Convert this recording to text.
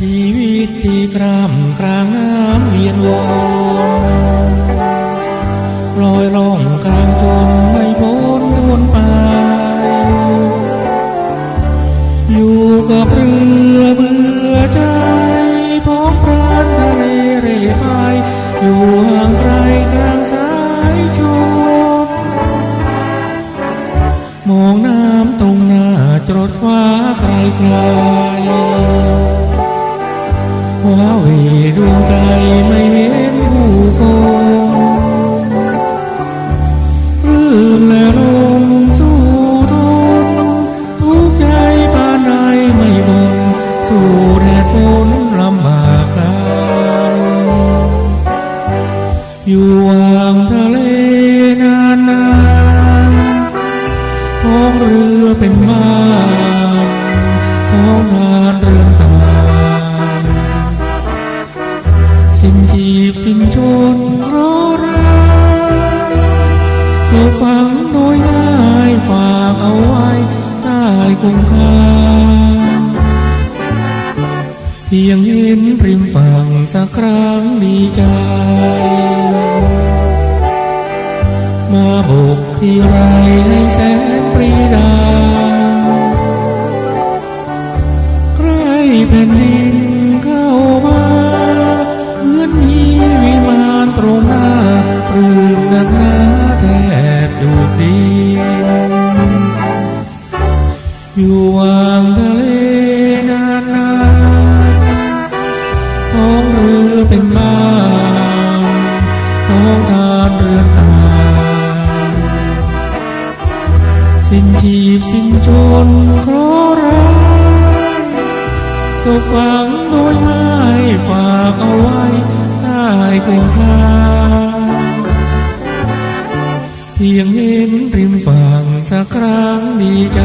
ชีวิตที่พร่ำกลางน้ำเวียนวนลอยล่องกลางจนไม่พ้นวนไป อยู่กับเรือเบื่อใจพบกงรานทะเลเร่ไปอยู่ห่างไกลกลางสายชูมองน้ำตรงหน้าจดฟ้าไกลไกล ว้าเวดวงใจไม่เห็นผู้คน จีบสิ้นชนรอราสู่ฝังโดยง่ายฝากเอาไว้ใต้คงคาเพียงเห็นริมฝั่งสักครั้งดีใจ มาโบกที่ไรให้แสนปรีดา ดินอยู่ห่างทะเลนานนานๆท้องเรือเป็นบ้านท้องทานเรือตายสิ้นชีพสิ้นชนเคราะร้ายศพฝังโดยง่ายฝากเอาไว้ใต้คงคา เพียงเห็นริมฝั่งสักครั้งดีใจ